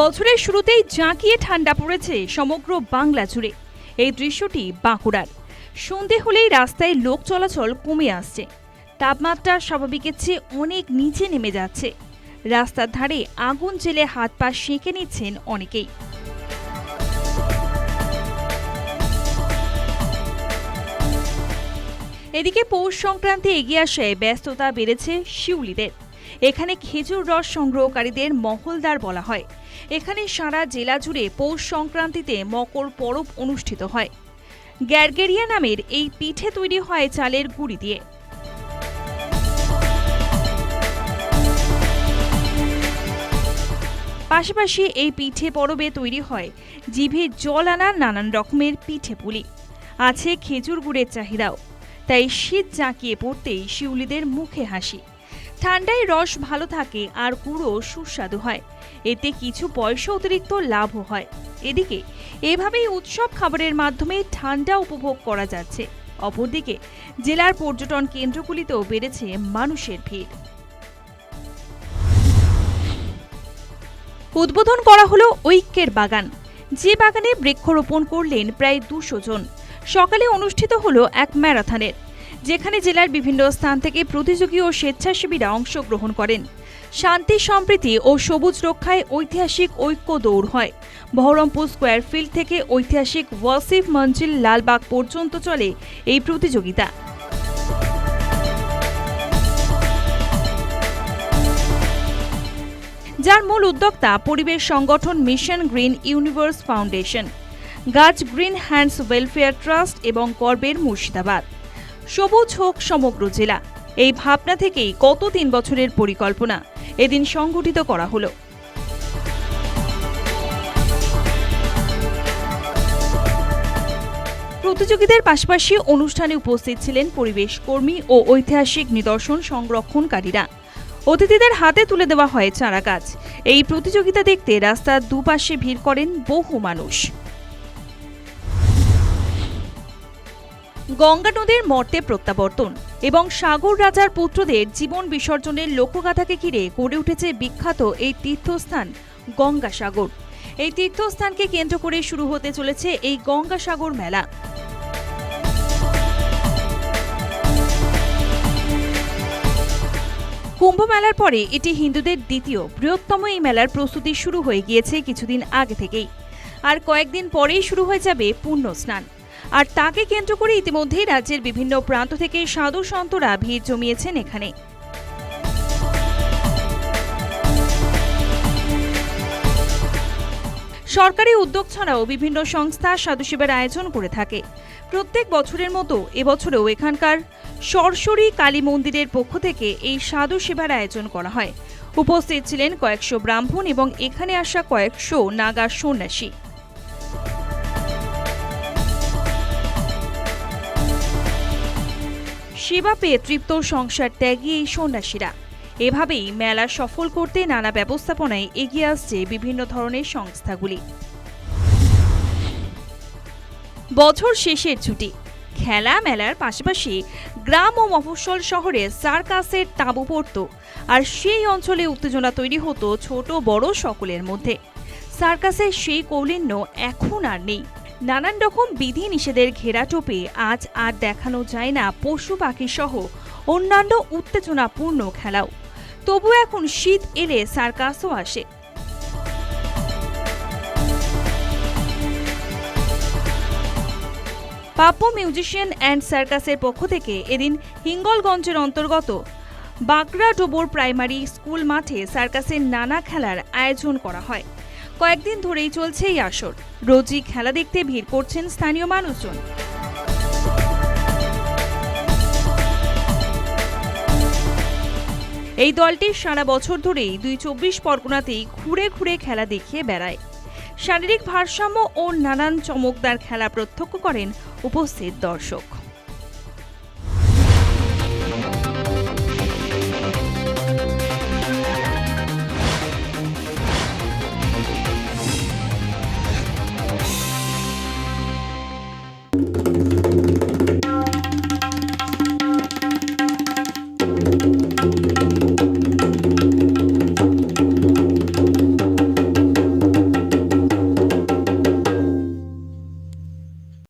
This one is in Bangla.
বছরের শুরুতেই জাঁকিয়ে ঠান্ডা পড়েছে সমগ্র বাংলা জুড়ে। এই দৃশ্যটি বাঁকুড়ার। সন্ধে হলেই রাস্তায় লোক চলাচল কমে আসছে। তাপমাত্রা স্বাভাবিকের চেয়ে অনেক নিচে নেমে যাচ্ছে। রাস্তার ধারে আগুন জেলে হাত পা সেঁকে নিচ্ছেন অনেকেই। এদিকে পৌষ সংক্রান্তি এগিয়ে আসায় ব্যস্ততা বেড়েছে শিউলিদের। এখানে খেজুর রস সংগ্রহকারীদের মহলদার বলা হয়। এখানে সারা জেলা জুড়ে পৌষ সংক্রান্তিতে মকর পরব অনুষ্ঠিত হয়। গ্যারগেরিয়া নামের এই পিঠে তৈরি হয় চালের গুঁড়ি দিয়ে। পাশাপাশি এই পিঠে পরবে তৈরি হয় জিভে জল আনা নানান রকমের পিঠে পুলি। আছে খেজুর গুড়ের চাহিদাও। তাই শীত জাঁকিয়ে পড়তেই শিউলিদের মুখে হাসি। ঠান্ডায় রস ভালো থাকে আর গুঁড়ো সুস্বাদু হয়। এতে কিছু পয়সা অতিরিক্ত লাভও হয়। এদিকে, এভাবেই উৎসব খাবারের মাধ্যমে ঠান্ডা উপভোগ করা যাচ্ছে। অপরদিকে, জেলার পর্যটন কেন্দ্রগুলিতেও বেড়েছে মানুষের ভিড়। উদ্বোধন করা হলো ঐক্যের বাগান। যে বাগানে বৃক্ষরোপণ করলেন প্রায় দুশো জন। সকালে অনুষ্ঠিত হলো এক ম্যারাথনের। যেখানে জেলার বিভিন্ন স্থান থেকে প্রতিযোগী ও স্বেচ্ছাসেবীরা অংশগ্রহণ করেন। শান্তি, সম্প্রীতি ও সবুজ রক্ষায় ঐতিহাসিক ঐক্য দৌড় হয়। বহরমপুর স্কোয়ার ফিল্ড থেকে ঐতিহাসিক ওয়াসিফ মঞ্জিল লালবাগ পর্যন্ত চলে এই প্রতিযোগিতা। যার মূল উদ্যোক্তা পরিবেশ সংগঠন মিশন গ্রিন ইউনিভার্স ফাউন্ডেশন। গাছ গ্রিন হ্যান্ডস ওয়েলফেয়ার ট্রাস্ট এবং করবের মুর্শিদাবাদ। সবুজ হোক সমগ্র জেলা। এই ভাবনা থেকেই গত তিন বছরের পরিকল্পনা এদিন সংগঠিত করা হলো। প্রতিযোগীদের পাশাপাশি অনুষ্ঠানে উপস্থিত ছিলেন পরিবেশ কর্মী ও ঐতিহাসিক নিদর্শন সংরক্ষণকারীরা। অতিথিদের হাতে তুলে দেওয়া হয় চারা গাছ। এই প্রতিযোগিতা দেখতে রাস্তার দুপাশে ভিড় করেন বহু মানুষ। গঙ্গা নদীর মর্তে প্রত্যাবর্তন এবং সাগর রাজার পুত্রদের জীবন বিসর্জনের লোকগাথাকে ঘিরে গড়ে উঠেছে বিখ্যাত এই তীর্থস্থান গঙ্গাসাগর এই তীর্থস্থানকে কেন্দ্র করে শুরু হতে চলেছে এই গঙ্গাসাগর মেলা। কুম্ভ মেলার পরে এটি হিন্দুদের দ্বিতীয় বৃহত্তম এই মেলার প্রস্তুতি শুরু হয়ে গিয়েছে কিছুদিন আগে থেকেই। আর কয়েকদিন পরেই শুরু হয়ে যাবে পূর্ণ স্নান। আর তাকে কেন্দ্র করে ইতিমধ্যেই রাজ্যের বিভিন্ন প্রান্ত থেকে সাধু সন্তরা ভিড় জমিয়েছেন এখানে। সরকারি উদ্যোগ ছাড়াও বিভিন্ন সংস্থা সাধু শিবের আয়োজন করে থাকে। প্রত্যেক বছরের মতো এবছরেও এখানকার সরসরি কালী মন্দিরের পক্ষ থেকে এই সাধু সেবার আয়োজন করা হয়। উপস্থিত ছিলেন কয়েকশো ব্রাহ্মণ এবং এখানে আসা কয়েকশো নাগা সন্ন্যাসী। সেবা পেয়ে তৃপ্ত সংসার ত্যাগী এই সন্ন্যাসীরা। এভাবেই মেলা সফল করতে নানা ব্যবস্থাপনায় এগিয়ে আসছে বিভিন্ন ধরনের সংস্থাগুলি। বছর শেষের ছুটি। খেলা মেলার পাশাপাশি গ্রাম ও মফস্বল শহরে সার্কাসের তাঁবু পড়ত আর সেই অঞ্চলে উত্তেজনা তৈরি হতো ছোট বড় সকলের মধ্যে। সার্কাসের সেই কৌলিন্য এখন আর নেই। নানান রকম বিধি নিষেধের ঘেরাটোপে আজ আর দেখানো যায় না পশু পাখি সহ অন্যান্য উত্তেজনাপূর্ণ খেলাও। তবু এখন শীত এলে সার্কাসও আসে। পাপ্পু মিউজিশিয়ান অ্যান্ড সার্কাসের পক্ষ থেকে এদিন হিঙ্গলগঞ্জের অন্তর্গত বাঁকড়া ডোবর প্রাইমারি স্কুল মাঠে সার্কাসের নানা খেলার আয়োজন করা হয়। কয়েকদিন ধরেই চলছে এই আসর। রোজই খেলা দেখতে ভিড় করছেন স্থানীয় মানুষজন। এই দলটি সারা বছর ধরেই দুই চব্বিশ পরগনাতেই ঘুরে ঘুরে খেলা দেখিয়ে বেড়ায়। শারীরিক ভারসাম্য ও নানান চমকদার খেলা প্রত্যক্ষ করেন উপস্থিত দর্শক।